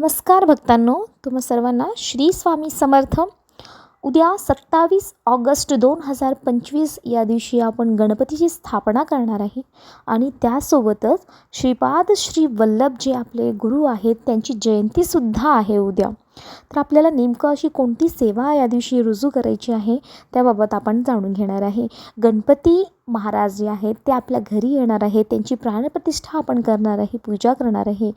नमस्कार भक्तांनो तुम्हा सर्वांना श्री स्वामी समर्थ. उद्या सत्तावीस ऑगस्ट दोन हजार पंचवीस या दिवशी आपण गणपतीची स्थापना करणार आहे आणि त्यासोबतच श्रीपाद श्री वल्लभ जे आपले गुरु आहेत त्यांची जयंतीसुद्धा आहे उद्या. तर आपल्याला नेमकं अशी कोणती सेवा या दिवशी रुजू करायची आहे त्याबाबत आपण जाणून घेणार आहे. गणपती महाराज जे आहेत ते आपल्या घरी येणार आहे त्यांची प्राणप्रतिष्ठा आपण करणार आहे पूजा करणार आहे.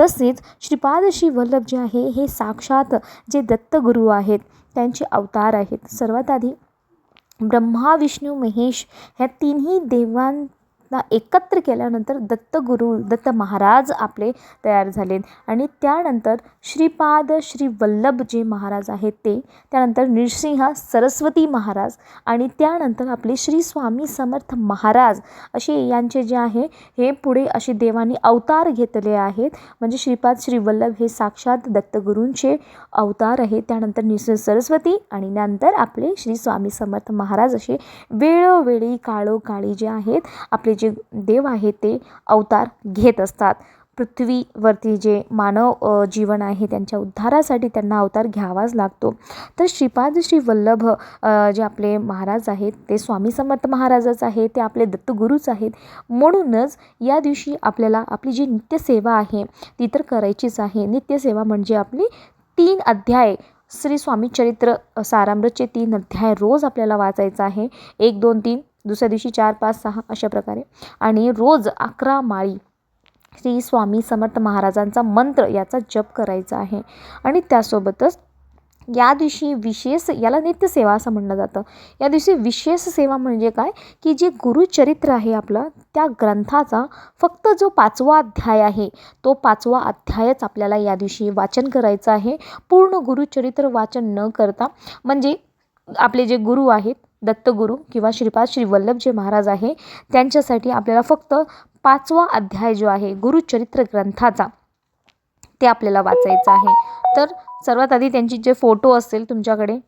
तसेच श्रीपाद श्री वल्लभ जे आहे हे साक्षात जे दत्तगुरू आहेत त्यांचे अवतार आहेत. सर्वात आधी ब्रह्मा विष्णू महेश ह्या तिन्ही देवां ना एकत्र केल्यानंतर दत्तगुरू दत्त महाराज आपले तयार झाले. आणि त्यानंतर श्रीपाद श्री वल्लभ जे महाराज आहेत ते. त्यानंतर नृसिंह सरस्वती महाराज आणि त्यानंतर आपले श्री स्वामी समर्थ महाराज असे यांचे जे आहे हे पुढे असे देवांनी अवतार घेतले आहेत. म्हणजे श्रीपाद श्री वल्लभ हे साक्षात दत्तगुरूंचे अवतार आहे त्यानंतर नृसिंह सरस्वती आणि नंतर आपले श्री स्वामी समर्थ महाराज असे वेळोवेळी काळोकाळी जे आहेत आपले जे देव आहे ते अवतार घेत असतात. पृथ्वीवरती जे मानव जीवन आहे त्यांच्या उद्धारासाठी त्यांना अवतार घ्यावाच लागतो. तर श्रीपाद श्री वल्लभ जे आपले महाराज आहेत ते स्वामी समर्थ महाराजच आहेत ते आपले दत्तगुरूच आहेत. म्हणूनच या दिवशी आपल्याला आपली जी नित्यसेवा आहे ती तर करायचीच आहे. नित्यसेवा म्हणजे आपली तीन अध्याय. श्री स्वामी चरित्र सारामृतचे तीन अध्याय रोज आपल्याला वाचायचं आहे. एक दोन तीन दुसऱ्या दिवशी चार पाच सहा अशा प्रकारे. आणि रोज अकरा माळी श्री स्वामी समर्थ महाराजांचा मंत्र याचा जप करायचा आहे. आणि त्यासोबतच या दिवशी विशेष याला नित्यसेवा असं म्हणलं जातं. या दिवशी विशेष सेवा म्हणजे काय? की जे गुरुचरित्र आहे आपलं त्या ग्रंथाचा फक्त जो पाचवा अध्याय आहे तो पाचवा अध्यायच आपल्याला या दिवशी वाचन करायचं आहे. पूर्ण गुरुचरित्र वाचन न करता म्हणजे आपले जे गुरु आहेत दत्तगुरू किंवा श्रीपाद श्री वल्लभ जे महाराज आहे. त्यांच्यासाठी आपल्याला फक्त पाचवा अध्याय जो आहे गुरुचरित्र ग्रंथाचा ते आपल्याला वाचायचं आहे. तर सर्वात आधी त्यांची जे फोटो असेल तुमच्याकडे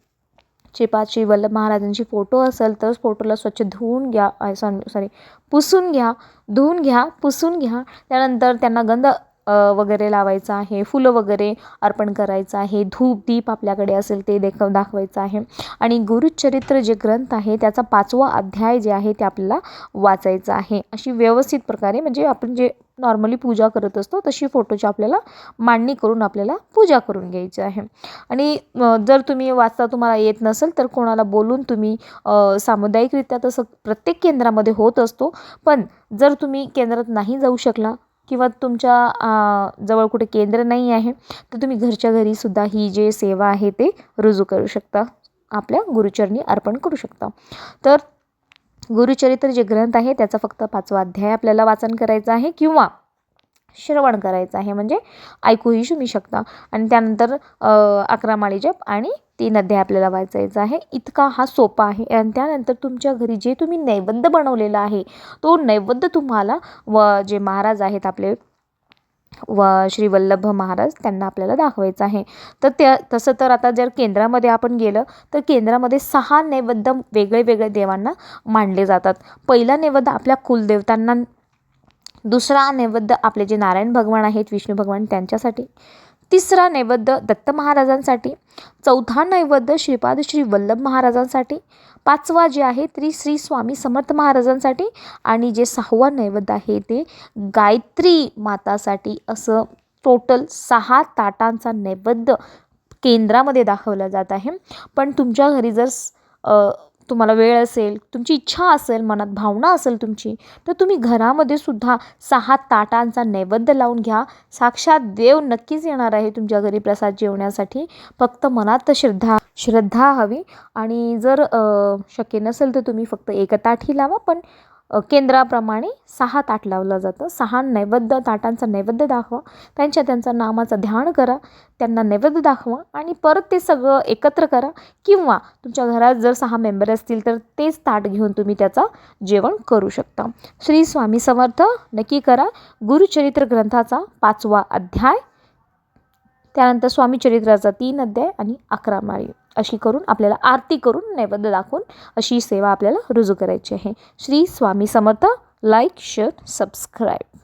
श्रीपाद श्री वल्लभ महाराजांची फोटो असेल तर फोटोला स्वच्छ धुवून घ्या सॉरी पुसून घ्या धुवून घ्या पुसून घ्या. त्यानंतर त्यांना गंध वगैरे लावायचं आहे फुलं वगैरे अर्पण करायचं आहे धूप दीप आपल्याकडे असेल ते देख दाखवायचं आहे. आणि गुरुचरित्र जे ग्रंथ आहे त्याचा पाचवा अध्याय जे आहे ते आपल्याला वाचायचं आहे. अशी व्यवस्थित प्रकारे म्हणजे आपण जे नॉर्मली पूजा करत असतो तशी फोटोची आपल्याला मांडणी करून आपल्याला पूजा करून घ्यायची आहे. आणि जर तुम्ही वाचता तुम्हाला येत नसेल तर कोणाला बोलून तुम्ही सामुदायिकरित्या तसं प्रत्येक केंद्रामध्ये होत असतो. पण जर तुम्ही केंद्रात नाही जाऊ शकला किंवा तुमच्या जवळ कुठे केंद्र नाही आहे तर तुम्ही घरच्या घरीसुद्धा ही जे सेवा आहे ते रुजू करू शकता. आपल्या गुरुचरणी अर्पण करू शकता. तर गुरुचरित्र जे ग्रंथ आहे त्याचा फक्त पाचवा अध्याय आपल्याला वाचन करायचं आहे किंवा श्रवण करायचं आहे. म्हणजे ऐकूही तुम्ही शकता. आणि त्यानंतर अकरा माळी जप आणि तीन अध्याय आपल्याला वाचायचा आहे. इतका हा सोपा आहे. आणि त्यानंतर तुमच्या घरी जे तुम्ही नैवेद्य बनवलेला आहे तो नैवेद्य तुम्हाला व जे महाराज आहेत आपले व श्री वल्लभ महाराज त्यांना आपल्याला दाखवायचं आहे. तर त्या तसं तर आता जर केंद्रामध्ये आपण गेलं तर केंद्रामध्ये सहा नैवेद्य वेगळे वेगळे देवांना मांडले जातात. पहिला नैवेद्य आपल्या कुलदेवतांना दुसरा नैवेद्य आपले जे नारायण भगवान आहेत विष्णू भगवान त्यांच्यासाठी. तिसरा नैवेद्य दत्त महाराजांसाठी. चौथा नैवेद्य श्रीपाद श्री वल्लभ महाराजांसाठी. पाचवा जे आहे त्री श्री स्वामी समर्थ महाराजांसाठी. आणि जे सहावा नैवेद्य आहे ते गायत्री मातासाठी असं टोटल सहा ताटांचा नैवेद्य केंद्रामध्ये दाखवला जात आहे. पण तुमच्या घरी जर तुम्हाला वेळ असेल तुमची इच्छा असेल मनात भावना असेल तुमची तर तुम्ही घरामध्ये सुद्धा सहा ताटांचा नैवेद्य लावून घ्या. साक्षात देव नक्कीच येणार आहे तुमच्या घरी प्रसाद जेवण्यासाठी. फक्त मनात श्रद्धा श्रद्धा हवी. आणि जर शक्य नसेल तर तुम्ही फक्त एक ताटही लावा पण केंद्राप्रमाणे सहा ताट लावलं जातं. सहा नैवेद्य ताटांचा नैवेद्य दाखवा. त्यांच्या त्यांचा नामाचं ध्यान करा. त्यांना नैवेद्य दाखवा आणि परत ते सगळं एकत्र करा. किंवा तुमच्या घरात जर सहा मेंबर असतील तर तेच ताट घेऊन तुम्ही त्याचा जेवण करू शकता. श्री स्वामी समर्थ नक्की करा. गुरुचरित्र ग्रंथाचा पाचवा अध्याय. त्यानंतर स्वामीचरित्राचा तीन अध्याय आणि अकरा माळी. अशी करून आपल्याला आरती करून नैवेद्य दाखवून अशी सेवा आपल्याला रुजू करायची आहे. Shri Swami Samarth like share subscribe